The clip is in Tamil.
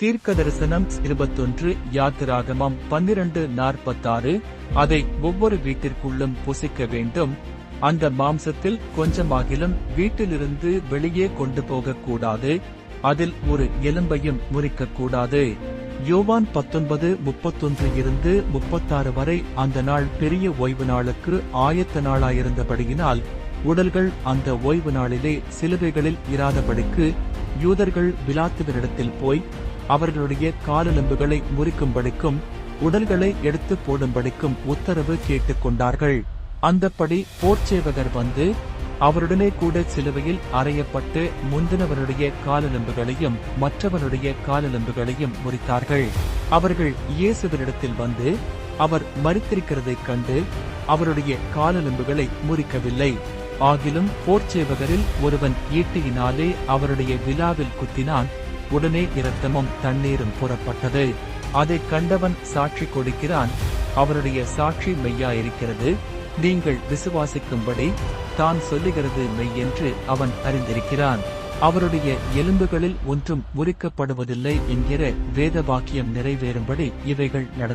தீர்க்க தரிசனம் இருபத்தொன்று யாத்திராகமம் பன்னிரண்டு நாற்பத்தாறு. அதை ஒவ்வொரு வீட்டிற்குள்ளும் புசிக்க வேண்டும். அந்த மாம்சத்தில் கொஞ்சமாகிலும் வீட்டிலிருந்து வெளியே கொண்டு போகக்கூடாது. அதில் ஒரு எலும்பையும் முறிக்கக்கூடாது. யோவான் பத்தொன்பது முப்பத்தொன்று இருந்து முப்பத்தாறு வரை அந்த நாள் பெரிய ஓய்வு நாளுக்கு ஆயத்த நாளாயிருந்தபடியினால் உடல்கள் அந்த ஓய்வு நாளிலே சிலுவைகளில் இராதபடிக்கு யூதர்கள் விலாத்துவரிடத்தில் போய் அவர்களுடைய காலெலும்புகளை முறிக்கும்படிக்கும் உடல்களை எடுத்து போடும்படிக்கும் உத்தரவு கேட்டுக்கொண்டார்கள் அந்தப்படி போர்ச்சேவகர் வந்து அவருடனே கூட சிலுவையில் அறையப்பட்டு முந்தினவருடைய காலெலும்புகளையும் மற்றவருடைய காலெலும்புகளையும் முறித்தார்கள். அவர்கள் இயேசுவரிடத்தில் வந்து அவர் மறித்திருக்கிறதைக் கண்டு அவருடைய காலெலும்புகளை முறிக்கவில்லை. ஆகிலும் போர்ச்சேவகரில் ஒருவன் ஈட்டியினாலே அவருடைய விழாவில் குத்தினான் உடனே இரத்தமும் தண்ணீரும் புறப்பட்டது. அதை கண்டவன் சாட்சி கொடுக்கிறான். அவருடைய சாட்சி மெய்யாயிருக்கிறது. நீங்கள் விசுவாசிக்கும்படி தான் சொல்லுகிறது மெய் என்று அவன் அறிந்திருக்கிறான். அவருடைய எலும்புகளில் ஒன்றும் முறிக்கப்படுவதில்லை என்கிற வேத வாக்கியம் நிறைவேறும்படி இவைகள் நடந்தன